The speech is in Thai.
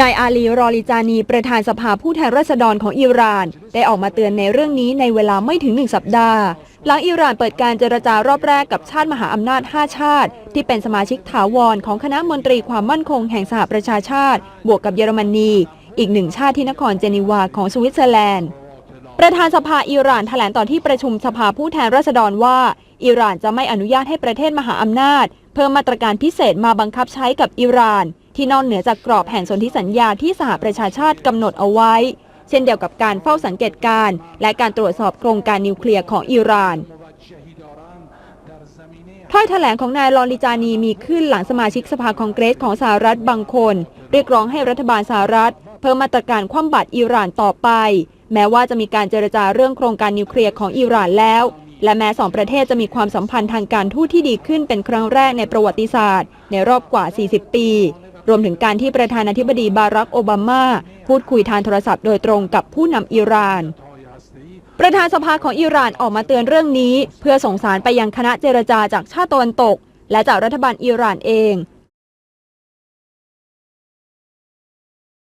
นายอาลีรอลิจานีประธานสภาผู้แทนราษฎรของอิหร่าน ได้ออกมาเตือนในเรื่องนี้ในเวลาไม่ถึงหนึ่งสัปดาห์ หลังอิหร่านเปิดการเจรจารอบแรกกับชาติมหาอำนาจ 5 ชาติ ที่เป็นสมาชิกถาวรของคณะมนตรีความมั่นคงแห่งสหประชาชาติ บวกกับเยอรมนี อีกหนึ่งชาติที่นครเจนีวาของสวิตเซอร์แลนด์ประธานสภาอิหร่านแถลงต่อที่ประชุมสภาผู้แทนราษฎรว่าอิหร่านจะไม่อนุญาตให้ประเทศมหาอำนาจ เพิ่มมาตรการพิเศษมาบังคับใช้กับอิหร่าน ที่นอกเหนือจากกรอบแห่งสนธิสัญญาที่สหประชาชาติกำหนดเอาไว้ เช่นเดียวกับการเฝ้าสังเกตการณ์และการตรวจสอบโครงการนิวเคลียร์ของอิหร่านถ้อยแถลงของนายลอริจานีมีขึ้นหลังสมาชิกสภาคองเกรสของสหรัฐบางคน เรียกร้องให้รัฐบาลสหรัฐ เพิ่มมาตรการคว่ำบาตรอิหร่านต่อไป แม้ว่าจะมีการเจรจาเรื่องโครงการนิวเคลียร์ของอิหร่านแล้ว และแม้สองประเทศจะมีความสัมพันธ์ทางการทูตที่ดีขึ้นเป็นครั้งแรกในประวัติศาสตร์ ในรอบกว่า 40 ปี รวมถึงการที่ประธานาธิบดีบารักโอบามา พูดคุยทางโทรศัพท์โดยตรงกับผู้นำอิหร่าน ประธานสภาของอิหร่านออกมาเตือนเรื่องนี้ เพื่อส่งสารไปยังคณะเจรจาจากชาติตะวันตก และจากรัฐบาลอิหร่านเอง